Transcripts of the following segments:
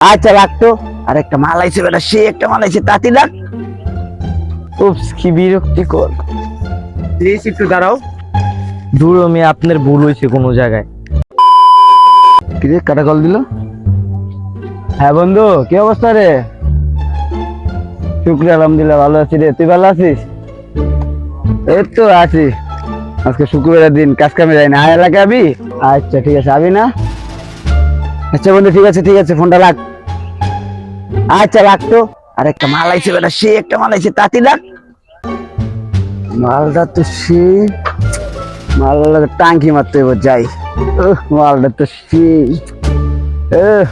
আচ্ছা লাগতো আর একটা মাল আইছে বেটা সে একটা মাল আইছে তাতি ডাক উপস কি বিরক্তিকর। প্লিজ একটু দাঁড়াও। দূর আমি আপনার ভুল হয়েছে কোনো জায়গায়। কিরে কাটা কল দিল? হ্যাঁ বন্ধু কি অবস্থা রে? শুক্রিয়া আলহামদুলিল্লাহ ভালো আছি রে। তুই ভালো আছিস? এই তো আছি। আজকে শুক্রবারের দিন কাজ কামে যাই না আয় এলাকা আবি। আচ্ছা ঠিক আছে আবি না। আচ্ছা বন্ধু ঠিক আছে ঠিক আছে ফোনটা রাখ। আচ্ছা রাখতো আর একটা মাল আইছে বেটা সে একটা মাল আইছে তাতি ডাক। মালটা তো সে মালটা টাঙ্কি মারতে এবার যাই। মালটা তো উহ,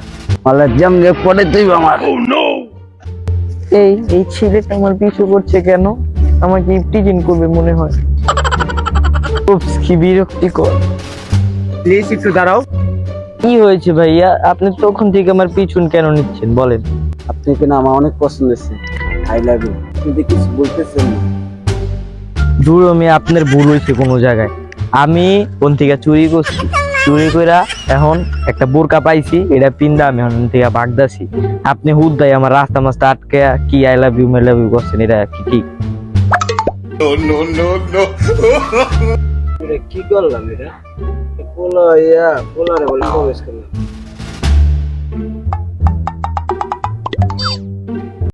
মালটা জম যে পড়ে তুই আমার। এই এই ছেলেটা আমার পিছু করছে কেন? আমাকে ইফটিজিং করবে মনে হয়। খুব কি বিরক্তিকর। প্লিজ একটু দাঁড়াও। কি হয়েছে ভাইয়া? আপনি তখন থেকে আমার পিছন কেন নিচ্ছেন? বলেন। আপনাকে না আমার অনেক পছন্দ হয়েছে। আই লাভ ইউ কিন্তু কিছু বলতেছেন না। দূর আমি আপনার ভুল হয়েছে কোনো জায়গায়। আমি কোন থেকে চুরি করছি? চুরি কইরা এখন একটা বোরকা পাইছি এটা পিন্দা আমি এখন থেকে বাগদাছি। আপনি হুদ হুদ্দাই আমার রাস্তা মাস্তা আটকে কি I love you my love you করছেন এটা কি ঠিক? কি করলাম এটা? পোলা ইয়া পোলারে বলে প্রবেশ করলাম।